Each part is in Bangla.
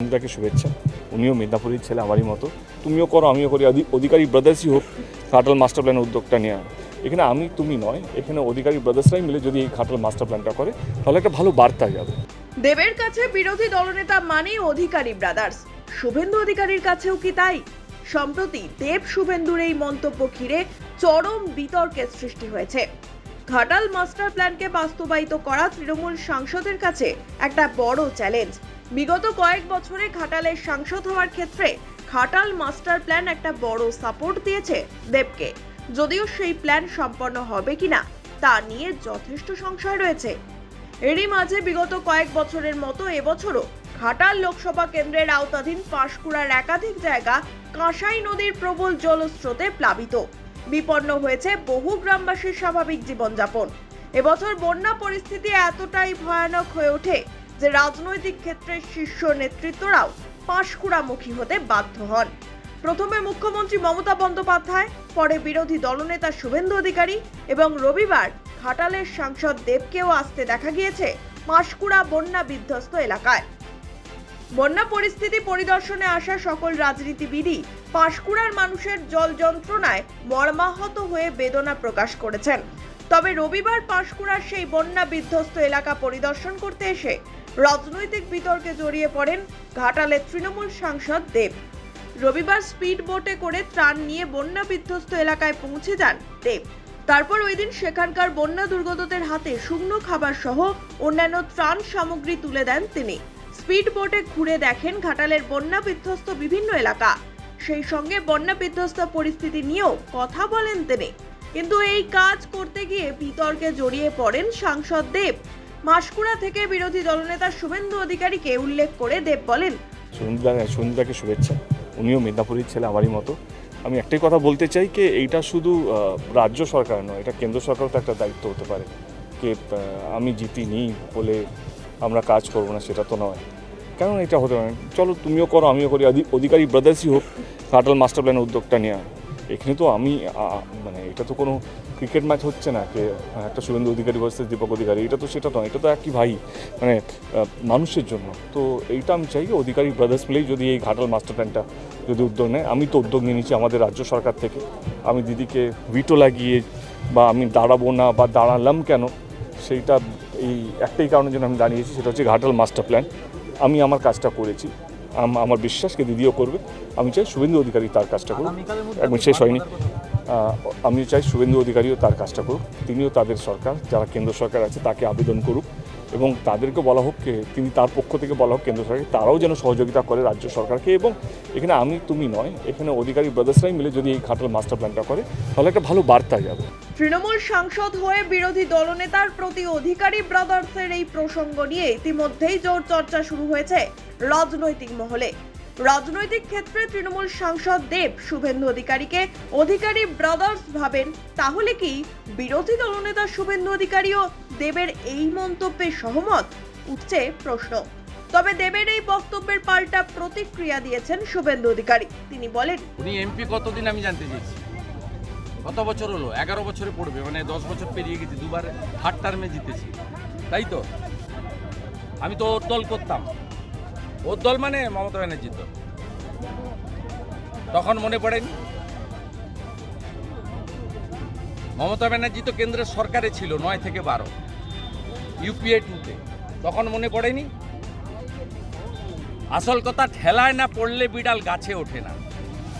সঞ্জিতাকে শুভেচ্ছা। উনিও মেদিনীপুরের ছেলে আমারই মতো। তুমিও করো, আমিও করি। অধিকারী ব্রাদার্সই হোক ঘাটাল মাস্টার প্ল্যান উদ্যোগটা নেওয়া এখানে আমি, তুমি নয়, এখানে অধিকারী ব্রাদার্সরাই মিলে যদি এই ঘাটাল মাস্টার প্ল্যানটা করে, তাহলে একটা ভালো বার্তা যাবে। দেবের কাছে বিরোধী দলনেতা মানেই অধিকারী ব্রাদার্স শুভেন্দু অধিকারীর কাছেও কি তাই? সম্প্রতি দেব শুভেন্দুর এই মন্তব্য ঘিরে চরম বিতর্কের সৃষ্টি হয়েছে। ঘাটাল মাস্টার প্ল্যানকে বাস্তবায়িত করা তৃণমূল সাংসদের কাছে একটা বড় চ্যালেঞ্জ বিগত কয়েক বছরে ঘাটালের সাংসদ হওয়ার ক্ষেত্রে ঘাটাল মাস্টার প্ল্যান একটা বড় সাপোর্ট দিয়েছে দেবকে। যদিও সেই প্ল্যান সম্পন্ন হবে কিনা তা নিয়ে যথেষ্ট সংশয় রয়েছে। এরই মাঝে বিগত কয়েক বছরের মতো এবছরও ঘাটাল লোকসভা কেন্দ্রের আওতাধীন পাঁশকুড়ার একাধিক জায়গা কাঁসাই নদীর প্রবল জলস্রোতে প্লাবিত। বিপন্ন হয়েছে বহু গ্রামবাসীর স্বাভাবিক জীবনযাপন। এবছর বন্যা পরিস্থিতি এতটাই ভয়ানক হয়ে ওঠে যে রাজনৈতিক ক্ষেত্রে শীর্ষ নেতৃত্বরাও পাঁশকুড়ামুখী হতে বাধ্য হন। প্রথমে মুখ্যমন্ত্রী মমতা বন্দ্যোপাধ্যায়, পরে বিরোধী দলনেতা শুভেন্দু অধিকারী এবং রবিবার ঘাটালের সাংসদ দেবকেও আসতে দেখা গিয়েছে পাঁশকুড়া বন্যা বিধ্বস্ত এলাকায়। বন্যা পরিস্থিতি পরিদর্শনে আসা সকল রাজনীতিবিদই পাঁশকুড়ার মানুষের জল যন্ত্রণায় মর্মাহত হয়ে বেদনা প্রকাশ করেছেন। তবে রবিবার পাঁশকুড়ার সেই বন্যা বিধ্বস্ত এলাকা পরিদর্শন করতে এসে রাজনৈতিক বিতর্কে জড়িয়ে পড়েন ঘাটালের তৃণমূল সাংসদ দেব। রবিবার স্পিড বোটে করে ত্রাণ নিয়ে বন্যা বিধ্বস্ত এলাকায় পৌঁছে যান দেব। তারপর ওই দিন সেখানকার বন্যা দুর্গতদের হাতে শুকনো খাবার সহ অন্যান্য ত্রাণ সামগ্রী তুলে দেন তিনি। স্পিড বোটে ঘুরে দেখেন ঘাটালের বন্যা বিধ্বস্ত বিভিন্ন এলাকা। সেই সঙ্গে বন্যা বিধ্বস্ত পরিস্থিতি নিয়েও কথা বলেন তিনি। কিন্তু এই কাজ করতে গিয়ে বিতর্কে জড়িয়ে পড়েন সাংসদ দেব। মাসকুড়া থেকে বিরোধী দলনেতা শুভেন্দু অধিকারীকে উল্লেখ করে দেব বলেন। সঞ্জিতাকে শুভেচ্ছা। উনিও মেদিনীপুরের ছেলে, আমারই মতো। আমি একটাই কথা বলতে চাই যে এইটা শুধু রাজ্য সরকার নয়, এটা কেন্দ্র সরকারও তো একটা দায়িত্ব হতে পারে। যে আমি জিতি জিতিনি বলে আমরা কাজ করব না, সেটা তো নয়। কেন এটা হতে পারে? চলো, তুমিও করো, আমিও করি। অধি- অধিকারী ব্রাদার্সই হোক ঘাটাল মাস্টার প্ল্যান উদ্যোগটা নেওয়া এখানে তো আমি মানে এটা তো কোনো ক্রিকেট ম্যাচ হচ্ছে না যে একটা শুভেন্দু অধিকারী ভার্সেস দীপক অধিকারী এটা তো সেটা নয় এটা তো একই ভাই মানে মানুষের জন্য। তো এইটা আমি চাই যে অধিকারী ব্রাদার্স মিলেই যদি এই ঘাটাল মাস্টার প্ল্যানটা যদি উদ্যোগ নেয় আমি তো উদ্যোগ নিয়ে নিচ্ছি আমাদের রাজ্য সরকার থেকে। আমি দিদিকে ভিটো লাগিয়ে বা আমি দাঁড়াবো না বা দাঁড়ালাম কেন সেইটা এই একটাই কারণের জন্য আমি দাঁড়িয়েছি সেটা হচ্ছে ঘাটাল মাস্টার প্ল্যান আমি আমার কাজটা করেছি আম- আমার বিশ্বাসকে দিদিও করবে। আমি চাই শুভেন্দু অধিকারী তার কাজটা করুক। একদম শেষ হয়নি। আহ, আমি চাই শুভেন্দু অধিকারীও তার কাজটা করুক তিনিও তাদের সরকার যারা কেন্দ্র সরকার আছে তাকে আবেদন করুক এবং তাদেরকে বলা হোক তিনি তার পক্ষ থেকে বলা হোক কেন্দ্র সরকার তারাও যেন সহযোগিতা করে রাজ্য সরকারকে এবং এখানে আমি তুমি নয় এখানে অধিকারী ব্রাদার্সরাই মিলে যদি এই ঘাটাল মাস্টার প্ল্যানটা করে তাহলে একটা ভালো বার্তা যাবে। তৃণমূল সাংসদ হয়ে বিরোধী দলনেতার প্রতি অধিকারী ব্রাদার্সের এই প্রসঙ্গ নিয়ে ইতিমধ্যেই জোর চর্চা শুরু হয়েছে রাজনৈতিক মহলে। রাজনৈতিক ক্ষেত্রে তৃণমূল সাংসদ দেব শুভেন্দু অধিকারীকে অধিকারী ব্রাদার্স ভাবেন, তাহলে কি বিরোধী দলনেতা শুভেন্দু অধিকারীও দেবের এই মন্তব্যে সহমত? উঠছে প্রশ্ন। তবে দেবের এই বক্তব্যের পাল্টা প্রতিক্রিয়া দিয়েছেন শুভেন্দু অধিকারী। তিনি বলেন, উনি এমপি কতদিন আমি জানতে চাইছি কত বছর হলো? এগারো বছরে পড়বে মানে দশ বছর পেরিয়ে গেছি, দুবার থার্ড টার্মে জিতেছি। তাই তো? আমি তো দল করতাম। ওর দল মানে মমতা ব্যানার্জির দল। তখন মনে পড়েনি? মমতা ব্যানার্জি তো কেন্দ্রের সরকারে ছিল নয় থেকে বারো। ইউপিএ টুতে। তখন মনে পড়েনি? আসল কথা, ঠেলায় না পড়লে বিড়াল গাছে ওঠে না।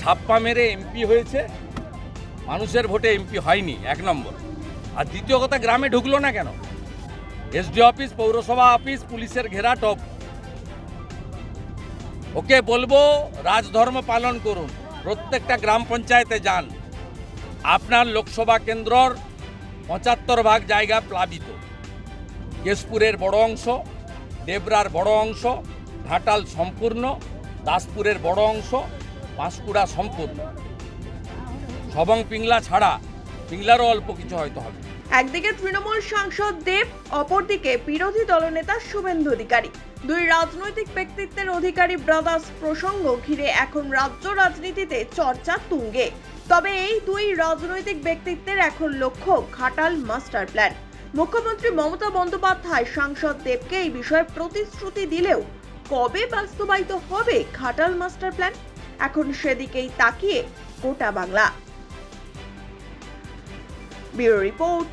ছাপ্পা মেরে এমপি হয়েছে। মানুষের ভোটে এমপি হয়নি, এক নম্বর। আর দ্বিতীয় কথা, গ্রামে ঢুকলো না কেন? এসডি অফিস, পৌরসভা অফিস, পুলিশের ঘেরা, টপ ওকে বলব রাজধর্ম পালন করুন। প্রত্যেকটা গ্রাম পঞ্চায়েতে যান। আপনার লোকসভা কেন্দ্রর পঁচাত্তর ভাগ জায়গা প্লাবিত। কেশপুরের বড় অংশ, দেবরার বড় অংশ, ঘাটাল সম্পূর্ণ, দাসপুরের বড় অংশ পাঁশকুড়া সম্পূর্ণ। সবং পিংলা ছাড়া পিংলারও অল্প কিছু হয়তো হবে। একদিকে তৃণমূল সাংসদ দেব, অপরদিকে বিরোধী দলনেতা শুভেন্দু অধিকারী। দুই রাজনৈতিক ব্যক্তিত্বের অধিকারী ব্রাদার্স প্রসঙ্গ ঘিরে এখন রাজ্য রাজনীতিতে চর্চা তুঙ্গে। তবে এই দুই রাজনৈতিক ব্যক্তিত্বের এখন লক্ষ্য ঘাটাল মাস্টার প্ল্যান মুখ্যমন্ত্রী মমতা বন্দ্যোপাধ্যায় সাংসদ দেবকে এই বিষয়ে প্রতিশ্রুতি দিলেও কবে বাস্তবায়িত হবে ঘাটাল মাস্টার প্ল্যান এখন সেদিকেই তাকিয়ে গোটা Bangla. Bureau report